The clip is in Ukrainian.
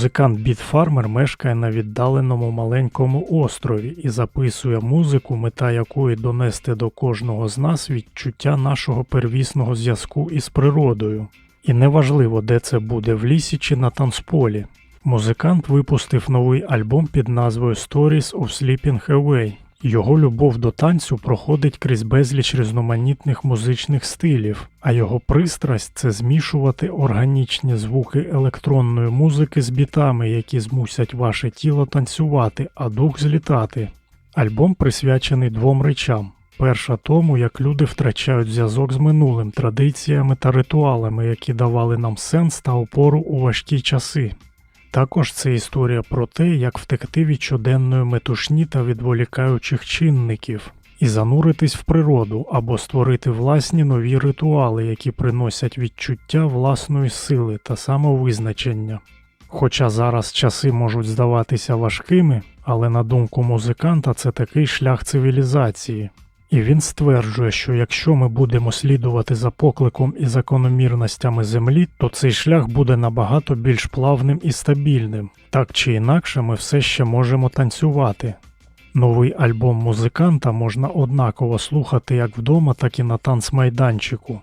Музикант Біт Фармер мешкає на віддаленому маленькому острові і записує музику, мета якої донести до кожного з нас відчуття нашого первісного зв'язку із природою. І неважливо, де це буде в лісі чи на танцполі. Музикант випустив новий альбом під назвою Stories of Sleeping Away. Його любов до танцю проходить крізь безліч різноманітних музичних стилів, а його пристрасть це змішувати органічні звуки електронної музики з бітами, які змусять ваше тіло танцювати, а дух злітати. Альбом присвячений двом речам. Перша тому, як люди втрачають зв'язок з минулим, традиціями та ритуалами, які давали нам сенс та опору у важкі часи. Також це історія про те, як втекти від щоденної метушні та відволікаючих чинників, і зануритись в природу або створити власні нові ритуали, які приносять відчуття власної сили та самовизначення. Хоча зараз часи можуть здаватися важкими, але на думку музиканта це такий шлях цивілізації. І він стверджує, що якщо ми будемо слідувати за покликом і закономірностями землі, то цей шлях буде набагато більш плавним і стабільним. Так чи інакше, ми все ще можемо танцювати. Новий альбом музиканта можна однаково слухати як вдома, так і на танцмайданчику.